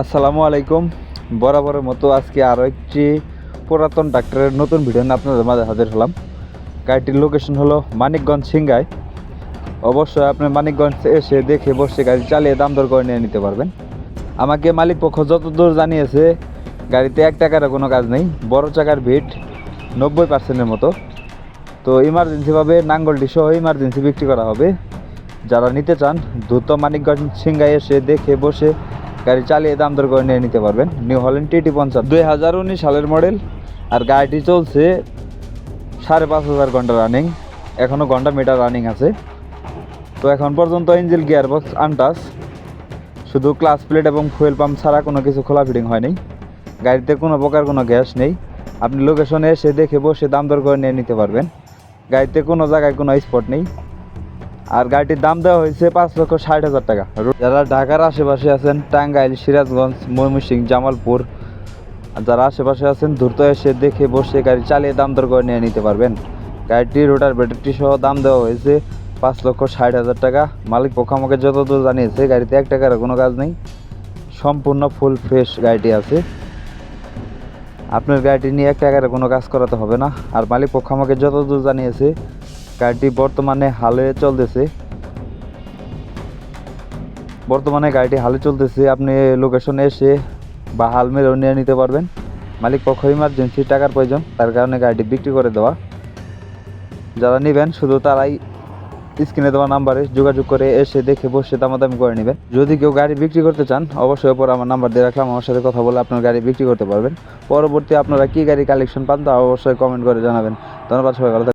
আসসালামু আলাইকুম। বরাবরের মতো আজকে আরও একটি পুরাতন ডাক্তারের নতুন ভিডিও নিয়ে আপনাদের মাঝে হাজির হলাম। গাড়িটির লোকেশন হলো মানিকগঞ্জ সিংগাই। অবশ্যই আপনি মানিকগঞ্জ এসে দেখে বসে গাড়ি চালিয়ে দাম দর করে নিয়ে নিতে পারবেন। আমাকে মালিক পক্ষ যতদূর জানিয়েছে, গাড়িতে এক টাকারও কোনো কাজ নেই, বড় চাকার ভিট নব্বই পার্সেন্টের মতো। তো ইমার্জেন্সিভাবে নাঙ্গলটি সহ ইমার্জেন্সি বিক্রি করা হবে। যারা নিতে চান, দ্রুত মানিকগঞ্জ সিংগাই এসে দেখে বসে গাড়ি চালিয়ে দাম দর করে নিয়ে নিতে পারবেন। নিউ হল্যান্ড টিটি পঞ্চাশ। দুই হাজার উনিশ সালের মডেল আর গাড়িটি চলছে সাড়ে পাঁচ হাজার ঘণ্টা রানিং এখনও ঘণ্টা মিটার রানিং আছে। তো এখন পর্যন্ত ইঞ্জিল গিয়ার বক্স আনটাস শুধু ক্লাস প্লেট এবং ফুয়েল পাম্প ছাড়া কোনো কিছু খোলা ফিটিং হয়নি। গাড়িতে কোনো প্রকার কোনো গ্যাস নেই। আপনি লোকেশনে এসে দেখে বসে দাম দর করে নিয়ে নিতে পারবেন। গাড়িতে কোনো জায়গায় কোনো স্পট নেই। আর গাড়িটির দাম দেওয়া হয়েছে পাঁচ লক্ষ ষাট হাজার টাকা। যারা ঢাকার আশেপাশে আছেন, টাঙ্গাইল, সিরাজগঞ্জ, ময়মনসিংহ, জামালপুর যারা আশেপাশে আছেন, দ্রুত এসে দেখে বসে গাড়ি চালিয়ে দাম দর করে নিয়ে নিতে পারবেন। গাড়িটি রোটার ব্যাটারি সহ দাম দেওয়া হয়েছে পাঁচ লক্ষ ষাট হাজার টাকা। মালিক পক্ষ আমাকে যতদূর জানিয়েছে, গাড়িতে এক টাকার কোনো কাজ নেই। সম্পূর্ণ ফুল ফ্রেশ গাড়িটি আছে। আপনার গাড়িটি নিয়ে এক টাকার কোনো কাজ করাতে হবে না। আর মালিক পক্ষ আমাকে যতদূর জানিয়েছে গাড়িটি বর্তমানে হালে চলতেছে। বর্তমানে গাড়িটি হালে চলতেছে, আপনি লোকেশনে এসে বা হাল মেরেও নিয়ে নিতে পারবেন। মালিক পক্ষ ইমার্জেন্সি টাকার প্রয়োজন, তার কারণে গাড়িটি বিক্রি করে দেওয়া। যারা নেবেন, শুধু তারাই স্ক্রিনে দেওয়া নাম্বারে যোগাযোগ করে এসে দেখে বসে দামাদামি করে নেবেন। যদি কেউ গাড়ি বিক্রি করতে চান, অবশ্যই ওপর আমার নাম্বার দিয়ে রাখলাম, আমার সাথে কথা বলে আপনার গাড়ি বিক্রি করতে পারবেন। পরবর্তী আপনারা কী গাড়ি কালেকশন পান তা অবশ্যই কমেন্ট করে জানাবেন। ধন্যবাদ, সবাই ভালো।